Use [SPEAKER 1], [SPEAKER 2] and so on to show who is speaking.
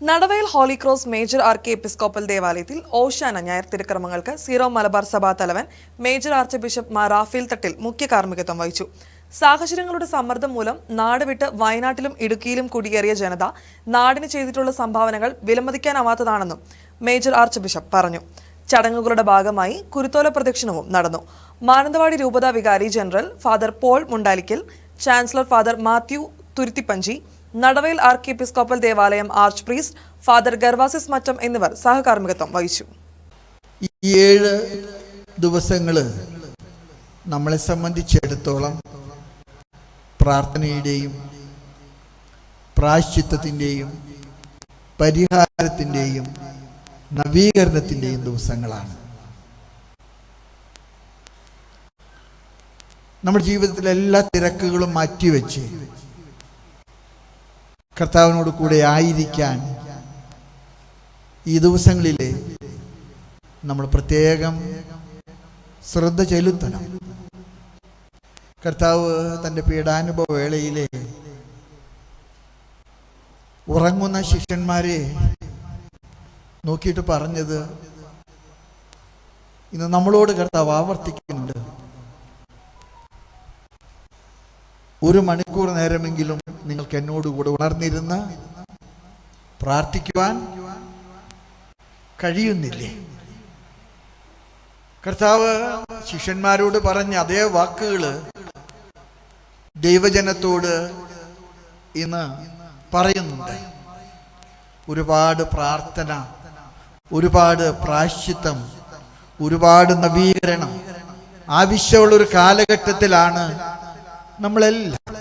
[SPEAKER 1] Nadavayal holy cross major കെ episcopal ദേവാലയത്തിൽ ഓശാന ഞായർ തിരുക്രമങ്ങൾക്ക് സീറോ മലബാർ സഭാ തലവൻ major archbishop Mar Raphael Thattil മുഖ്യ കാർമ്മികത്വം വഹിച്ചു. സാഹചര്യങ്ങളുടെ സമ്മർദ്ദം മൂലം നാട് വിട്ട് വയനാട്ടിലും ഇടുക്കിയിലും കുടിയേറിയ ജനത നാടിന് ചെയ്തിട്ടുള്ള സംഭാവനകൾ വിലമതിക്കാനാവാത്തതാണെന്നും മേജർ ആർച്ച് ബിഷപ്പ് പറഞ്ഞു. ചടങ്ങുകളുടെ ഭാഗമായി കുരുത്തോല പ്രദക്ഷിണവും നടന്നു. മാനന്തവാടി രൂപതാ വികാരി general father Paul Mundalikkal chancellor father Mathew Thuruthipanchi Nadavayal archiepiscopal ദേവാലയം archpriest father Gervasis Mattam എന്നിവർ സഹകാർമ്മികത്വം വഹിച്ചു.
[SPEAKER 2] ഈ ഏഴ് ദിവസങ്ങൾ നമ്മളെ സംബന്ധിച്ചിടത്തോളം പ്രാർത്ഥനയുടെയും പ്രാശ്ചിത്വത്തിന്റെയും പരിഹാരത്തിന്റെയും നവീകരണത്തിന്റെയും ദിവസങ്ങളാണ്. നമ്മുടെ ജീവിതത്തിലെ എല്ലാ തിരക്കുകളും മാറ്റിവെച്ച് കർത്താവിനോട് കൂടെ ആയിരിക്കാൻ ഈ ദിവസങ്ങളിൽ നമ്മൾ പ്രത്യേകം ശ്രദ്ധ ചെലുത്തണം. കർത്താവ് തന്റെ പീഡാനുഭവ വേളയിലെ ഉറങ്ങുന്ന ശിഷ്യന്മാരെ നോക്കിയിട്ട് പറഞ്ഞത് ഇന്ന് നമ്മളോട് കർത്താവ് ആവർത്തിക്കുന്നുണ്ട്. ഒരു മണിക്കൂർ നേരമെങ്കിലും നിങ്ങൾക്ക് എന്നോടുകൂടെ ഉണർന്നിരുന്ന് പ്രാർത്ഥിക്കുവാൻ കഴിയുന്നില്ലേ? കർത്താവ് ശിഷ്യന്മാരോട് പറഞ്ഞ അതേ വാക്കുകൾ ദൈവജനത്തോട് ഇന്ന് പറയുന്നുണ്ട്. ഒരുപാട് പ്രാർത്ഥന ഒരുപാട് പ്രാശ്ചിത്തം ഒരുപാട് നവീകരണം ആവശ്യമുള്ള ഒരു കാലഘട്ടത്തിലാണ് നമ്മളെല്ലാം